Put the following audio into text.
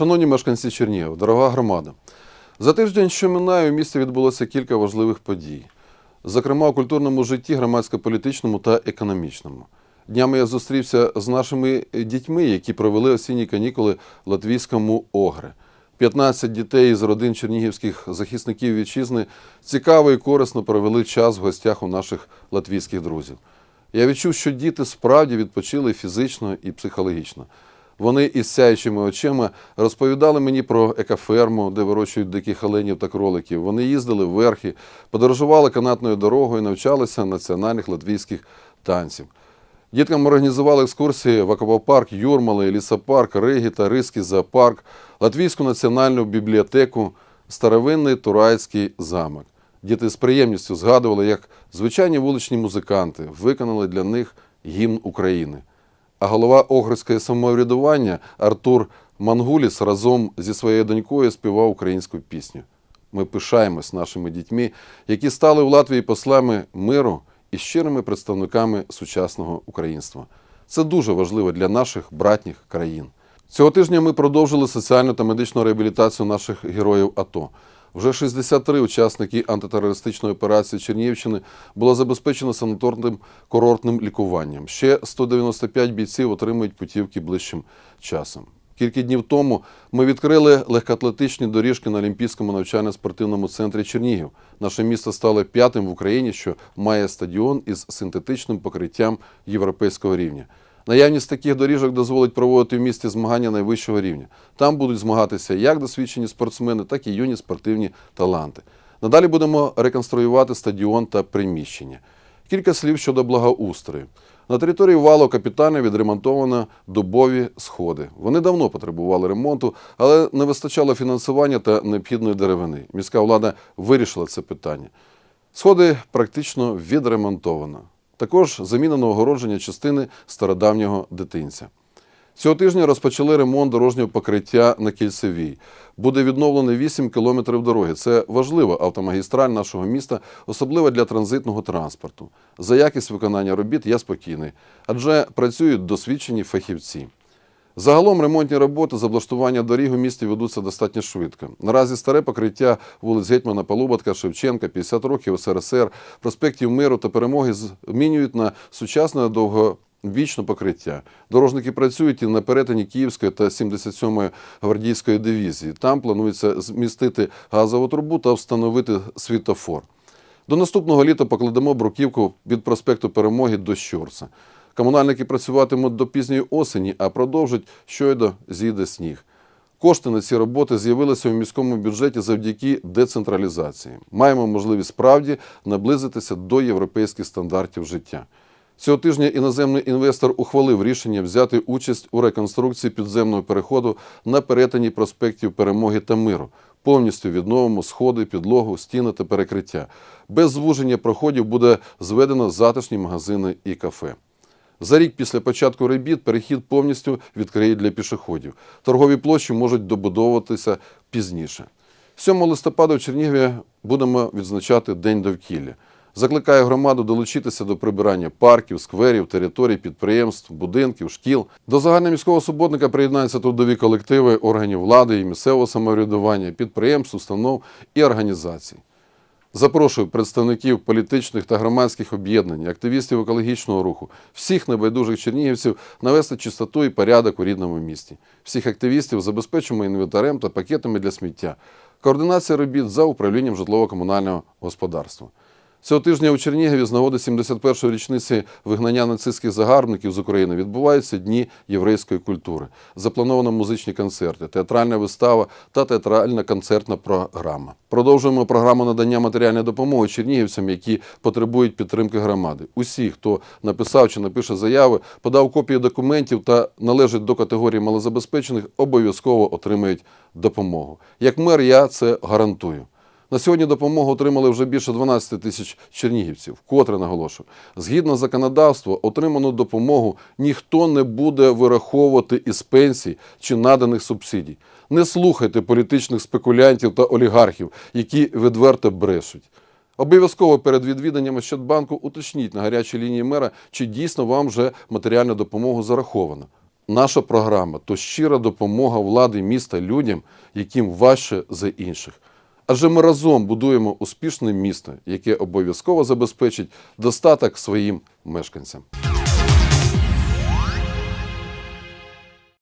Шановні мешканці Чернігів, дорога громада. За тиждень, що минає, у місті відбулося кілька важливих подій. Зокрема, у культурному житті, громадсько-політичному та економічному. Днями я зустрівся з нашими дітьми, які провели осінні канікули в латвійському Огре. 15 дітей із родин чернігівських захисників вітчизни цікаво і корисно провели час в гостях у наших латвійських друзів. Я відчув, що діти справді відпочили фізично і психологічно. Вони із сяючими очима розповідали мені про екоферму, де вирощують диких оленів та кроликів. Вони їздили в верхи, подорожували канатною дорогою, навчалися національних латвійських танців. Діткам організували екскурсії в аквапарк Юрмали, лісопарк, Ригі та Ризький зоопарк, Латвійську національну бібліотеку, старовинний Турайський замок. Діти з приємністю згадували, як звичайні вуличні музиканти виконали для них гімн України. А голова Огрського самоврядування Артур Мангуліс разом зі своєю донькою співав українську пісню. Ми пишаємось нашими дітьми, які стали в Латвії послами миру і щирими представниками сучасного українства. Це дуже важливо для наших братніх країн. Цього тижня ми продовжили соціальну та медичну реабілітацію наших героїв АТО. Вже 63 учасники антитерористичної операції Чернігівщини було забезпечено санаторним курортним лікуванням. Ще 195 бійців отримують путівки ближчим часом. Кілька днів тому ми відкрили легкоатлетичні доріжки на Олімпійському навчально-спортивному центрі Чернігів. Наше місто стало п'ятим в Україні, що має стадіон із синтетичним покриттям європейського рівня. Наявність таких доріжок дозволить проводити в місті змагання найвищого рівня. Там будуть змагатися як досвідчені спортсмени, так і юні спортивні таланти. Надалі будемо реконструювати стадіон та приміщення. Кілька слів щодо благоустрою. На території валу капітально відремонтовано дубові сходи. Вони давно потребували ремонту, але не вистачало фінансування та необхідної деревини. Міська влада вирішила це питання. Сходи практично відремонтовано. Також замінено огородження частини стародавнього дитинця. Цього тижня розпочали ремонт дорожнього покриття на кільцевій. Буде відновлено 8 кілометрів дороги. Це важлива автомагістраль нашого міста, особливо для транзитного транспорту. За якість виконання робіт я спокійний, адже працюють досвідчені фахівці. Загалом ремонтні роботи з облаштування доріг у місті ведуться достатньо швидко. Наразі старе покриття вулиць Гетьмана Полуботка, Шевченка, 50 років СРСР, проспектів Миру та Перемоги змінюють на сучасне довговічне покриття. Дорожники працюють і на перетині Київської та 77-ї гвардійської дивізії. Там планується змістити газову трубу та встановити світофор. До наступного літа покладемо бруківку від проспекту Перемоги до Щорса. Комунальники працюватимуть до пізньої осені, а продовжать щойно зійде сніг. Кошти на ці роботи з'явилися у міському бюджеті завдяки децентралізації. Маємо можливість справді наблизитися до європейських стандартів життя. Цього тижня іноземний інвестор ухвалив рішення взяти участь у реконструкції підземного переходу на перетині проспектів Перемоги та Миру. Повністю відновимо сходи, підлогу, стіни та перекриття. Без звуження проходів буде зведено затишні магазини і кафе. За рік після початку робіт перехід повністю відкриють для пішоходів. Торгові площі можуть добудовуватися пізніше. 7 листопада в Чернігові будемо відзначати День довкілля. Закликаю громаду долучитися до прибирання парків, скверів, територій, підприємств, будинків, шкіл. До загальноміського суботника приєднаються трудові колективи органів влади і місцевого самоврядування, підприємств, установ і організацій. Запрошую представників політичних та громадських об'єднань, активістів екологічного руху, всіх небайдужих чернігівців навести чистоту і порядок у рідному місті. Всіх активістів забезпечимо інвентарем та пакетами для сміття. Координація робіт за управлінням житлово-комунального господарства. Цього тижня у Чернігові з нагоди 71-ї річниці вигнання нацистських загарбників з України відбуваються дні єврейської культури. Заплановано музичні концерти, театральна вистава та театральна концертна програма. Продовжуємо програму надання матеріальної допомоги чернігівцям, які потребують підтримки громади. Усі, хто написав чи напише заяви, подав копії документів та належить до категорії малозабезпечених, обов'язково отримають допомогу. Як мер, я це гарантую. На сьогодні допомогу отримали вже більше 12 тисяч чернігівців. Вкотре наголошую, згідно законодавства, отриману допомогу ніхто не буде вираховувати із пенсій чи наданих субсидій. Не слухайте політичних спекулянтів та олігархів, які відверто брешуть. Обов'язково перед відвіданням Ощадбанку уточніть на гарячій лінії мера, чи дійсно вам вже матеріальна допомога зарахована. наша програма то щира допомога влади міста людям, яким важче за інших. Адже ми разом будуємо успішне місто, яке обов'язково забезпечить достаток своїм мешканцям.